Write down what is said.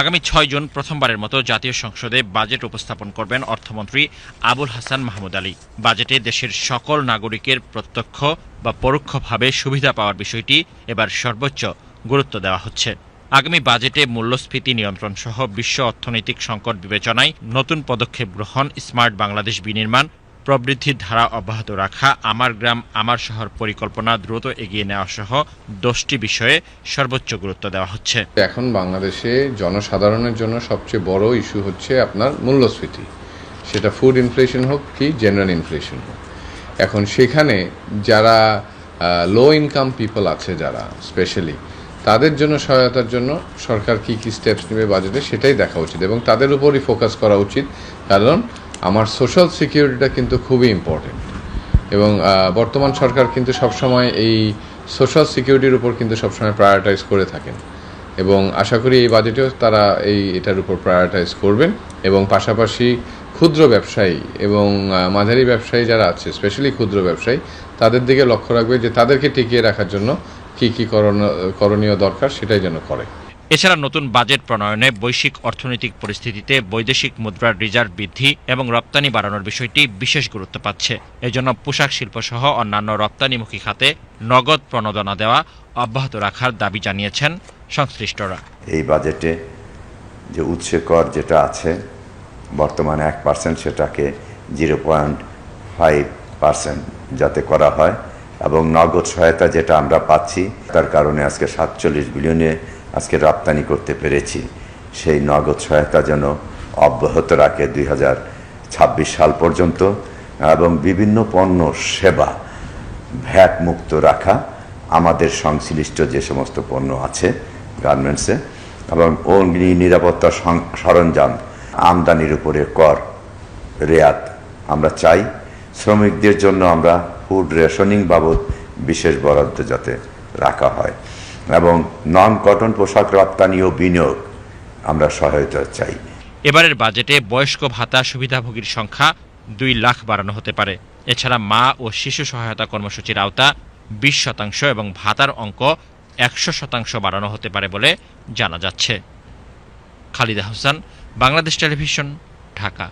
আগামী ছয় জুন প্রথমবারের মতো জাতীয় সংসদে বাজেট উপস্থাপন করবেন অর্থমন্ত্রী আবুল হাসান মাহমুদ আলী। বাজেটে দেশের সকল নাগরিকের প্রত্যক্ষ বা পরোক্ষভাবে সুবিধা পাওয়ার বিষয়টি এবার সর্বোচ্চ গুরুত্ব দেওয়া হচ্ছে। আগামী বাজেটে মূল্যস্ফীতি নিয়ন্ত্রণ সহ বিশ্ব অর্থনৈতিক সংকট বিবেচনায় নতুন পদক্ষেপ গ্রহণ, স্মার্ট বাংলাদেশ বিনির্মাণ প্রবৃদ্ধির ধারা অব্যাহত রাখা আমার গ্রাম, আমার শহর পরিকল্পনা দ্রুত এগিয়ে নেওয়া সহ দশটি বিষয়ে সর্বোচ্চ গুরুত্ব দেওয়া হচ্ছে। এখন বাংলাদেশে জনসাধারণের জন্য সবচেয়ে বড় ইস্যু হচ্ছে আপনার মূল্যস্ফীতি। সেটা ফুড ইনফ্লেশন হোক কি জেনারেল ইনফ্লেশন হোক। এখন সেখানে যারা লো ইনকাম পিপল আছে যারা স্পেশালি তাদের জন্য সহায়তার জন্য সরকার কি কি স্টেপস নেবে বাজেটে সেটাই দেখা উচিত এবং তাদের উপরই ফোকাস করা উচিত। কারণ আমার সোশ্যাল সিকিউরিটিটা কিন্তু খুবই ইম্পর্টেন্ট এবং বর্তমান সরকার কিন্তু সবসময় এই সোশ্যাল সিকিউরিটির উপর কিন্তু সবসময় প্রায়োরিটাইজ করে থাকেন। এবং আশা করি এই বাজেটেও তারা এই এটার উপর প্রায়োরিটাইজ করবেন। এবং পাশাপাশি ক্ষুদ্র ব্যবসায়ী এবং মাঝারি ব্যবসায়ী যারা আছে স্পেশালি ক্ষুদ্র ব্যবসায়ী, তাদের দিকে লক্ষ্য রাখবে যে তাদেরকে টিকিয়ে রাখার জন্য কী কী করণ- করণীয় দরকার সেটাই যেন করে। এছাড়া নতুন বাজেট প্রণয়নে বৈশ্বিক অর্থনৈতিক পরিস্থিতিতে বৈদেশিক মুদ্রার রিজার্ভ বৃদ্ধি এবং রপ্তানি বাড়ানোর বিষয়টি বিশেষ গুরুত্ব পাচ্ছে। এজন্য পোশাক শিল্প সহ অন্যান্য রপ্তানিমুখী খাতে নগদ প্রণোদনা দেওয়া অব্যাহত রাখার দাবি জানিয়েছেন সংশ্লিষ্টরা। এই বাজেটে যে উৎসে কর যেটা আছে, বর্তমানে এক পার্সেন্ট সেটাকে জিরো পয়েন্ট ফাইভ পার্সেন্ট যাতে করা হয় এবং নগদ সহায়তা যেটা আমরা পাচ্ছি, তার কারণে আজকে সাতচল্লিশ বিলিয়নে আজকে রপ্তানি করতে পেরেছি। সেই নগদ সহায়তা যেন অব্যাহত রাখে দুই হাজার ছাব্বিশ সাল পর্যন্ত এবং বিভিন্ন পণ্য সেবা ভ্যাট মুক্ত রাখা আমাদের সংশ্লিষ্ট যে সমস্ত পণ্য আছে গার্মেন্টসে এবং অগ্নি নিরাপত্তা সরঞ্জাম আমদানির উপরে কর রেয়াত আমরা চাই। শ্রমিকদের জন্য আমরা ফুড রেশনিং বাবদ বিশেষ বরাদ্দ যাতে রাখা হয়। এবং নন কটন পোশাক রপ্তানি ও বিনিয়োগ আমরা সহায়তা চাই। এবারের বাজেটে বয়স্ক ভাতা সুবিধাভোগীর সংখ্যা দুই লাখ বাড়ানো হতে পারে। এছাড়া মা ও শিশু সহায়তা কর্মসূচির আওতা বিশ শতাংশ এবং ভাতার অঙ্ক একশো শতাংশ বাড়ানো হতে পারে বলে জানা যাচ্ছে। খালিদা হোসেন, বাংলাদেশ টেলিভিশন, ঢাকা।